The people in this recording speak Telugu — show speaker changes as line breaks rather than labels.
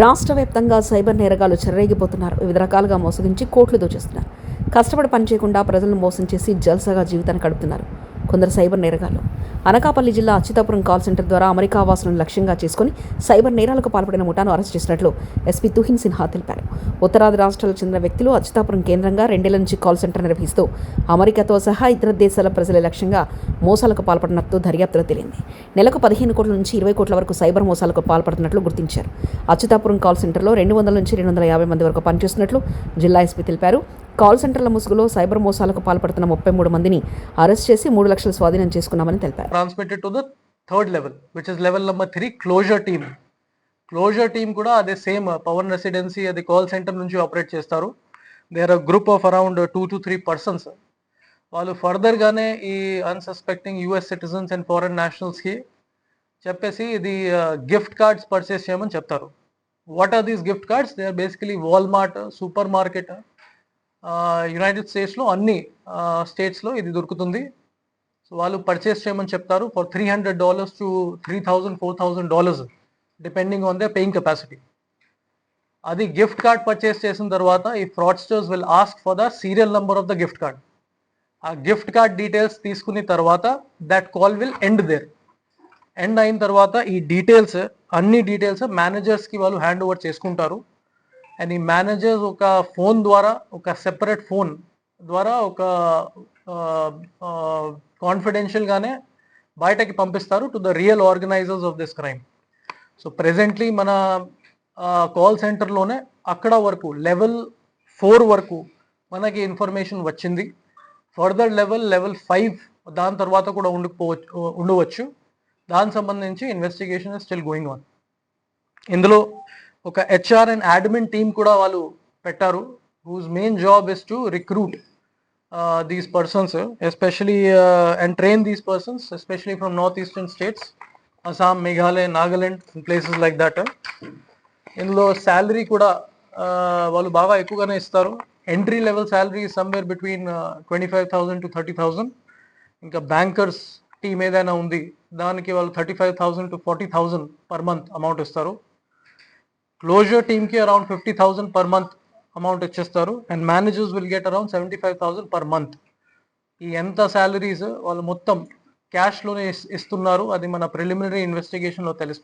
రాష్ట్ర వ్యాప్తంగా సైబర్ నేరగాలు చెర్రేగిపోతున్నారు వివిధ రకాలుగా మోసగించి కోట్లు దోచేస్తున్నారు. కష్టపడి పనిచేయకుండా ప్రజలను మోసం చేసి జల్సాగా జీవితాన్ని గడుపుతున్నారు. కొందరు సైబర్ నేరగాళ్ళు. అనకాపల్లి జిల్లా అచ్యుతాపురం కాల్ సెంటర్ ద్వారా అమెరికా వాసులను లక్ష్యంగా చేసుకుని సైబర్ నేరాలకు పాల్పడిన ముఠాను అరెస్ట్ చేసినట్లు ఎస్పీ తుహిన్ సిన్హా తెలిపారు. ఉత్తరాది రాష్ట్రాలకు చెందిన వ్యక్తులు అచ్యుతాపురం కేంద్రంగా రెండేళ్ళ నుంచి కాల్ సెంటర్ నిర్వహిస్తూ అమెరికాతో సహా ఇతర దేశాల ప్రజల లక్ష్యంగా మోసాలకు పాల్పడినట్టు దర్యాప్తులో తేలింది. నెలకు పదిహేను కోట్ల నుంచి ఇరవై కోట్ల వరకు సైబర్ మోసాలకు పాల్పడుతున్నట్లు గుర్తించారు. అచ్యుతాపురం కాల్ సెంటర్లో రెండు వందల నుంచి రెండు వందల యాభై మంది వరకు పనిచేస్తున్నట్లు జిల్లా ఎస్పీ తెలిపారు. కాల్ సెంటర్ల ముసుగులో సైబర్ మోసాలకు పాల్పడుతున్న ముప్పై మూడు మందిని అరెస్ట్ చేసి మూడు లక్షలు స్వాధీనం చేసుకున్నామని తెలిపారు.
Transmitted to the third level which is level number three closure team closure team కూడా అదే సేమ్ పవన్ రెసిడెన్సీ అది కాల్ సెంటర్ నుంచి ఆపరేట్ చేస్తారు. They are group of around two to three persons వాళ్ళు ఫర్దర్గానే ఈ unsuspecting US citizens and foreign నేషనల్స్కి చెప్పేసి ఇది గిఫ్ట్ కార్డ్స్ పర్చేస్ చేయమని చెప్తారు. What are these gift cards they are basically Walmart super market United స్టేట్స్లో అన్ని స్టేట్స్లో ఇది దొరుకుతుంది. సో వాళ్ళు పర్చేస్ చేయమని చెప్తారు for three hundred dollars to three thousand four thousand dollars depending on the paying capacity అది గిఫ్ట్ కార్డ్ పర్చేస్ చేసిన తర్వాత ఈ fraudsters will ask for the serial number of the gift card ఆ గిఫ్ట్ కార్డ్ డీటెయిల్స్ తీసుకున్న తర్వాత that call will end there end అయిన తర్వాత ఈ డీటెయిల్స్ అన్ని డీటెయిల్స్ మేనేజర్స్కి వాళ్ళు హ్యాండ్ ఓవర్ చేసుకుంటారు. అండ్ ఈ మేనేజర్స్ ఒక ఫోన్ ద్వారా ఒక సెపరేట్ ఫోన్ ద్వారా ఒక కాన్ఫిడెన్షియల్గానే బయటకి పంపిస్తారు to the real organisers of this crime so presently మన కాల్ సెంటర్లోనే అక్కడ వరకు లెవెల్ ఫోర్ వరకు మనకి ఇన్ఫర్మేషన్ వచ్చింది. ఫర్దర్ లెవెల్ లెవెల్ ఫైవ్ దాని తర్వాత కూడా ఉండిపోవచ్చు ఉండవచ్చు. దానికి సంబంధించి ఇన్వెస్టిగేషన్ స్టిల్ గోయింగ్ ఆన్ ఇందులో ఒక హెచ్ఆర్ అండ్ అడ్మిన్ టీమ్ కూడా వాళ్ళు పెట్టారు. Whose main job is to recruit these persons especially and train these persons especially from north eastern states Assam Meghalaya Nagaland places like that ఇందులో శాలరీ కూడా వాళ్ళు బాగా ఎక్కువగానే ఇస్తారు. Entry level salary somewhere between twenty five thousand to thirty thousand ఇంకా బ్యాంకర్స్ టీమ్ ఏదైనా ఉంది దానికి వాళ్ళు thirty five thousand to forty thousand per month amount ఇస్తారు. క్లోజర్ టీమ్కి around fifty thousand per month amount ఇచ్చేస్తారు. And managers will get around seventy five thousand per month ఈ ఎంత శాలరీస్ వాళ్ళు మొత్తం క్యాష్లోనే ఇస్తున్నారు. అది మన ప్రిలిమినరీ ఇన్వెస్టిగేషన్లో తెలుసు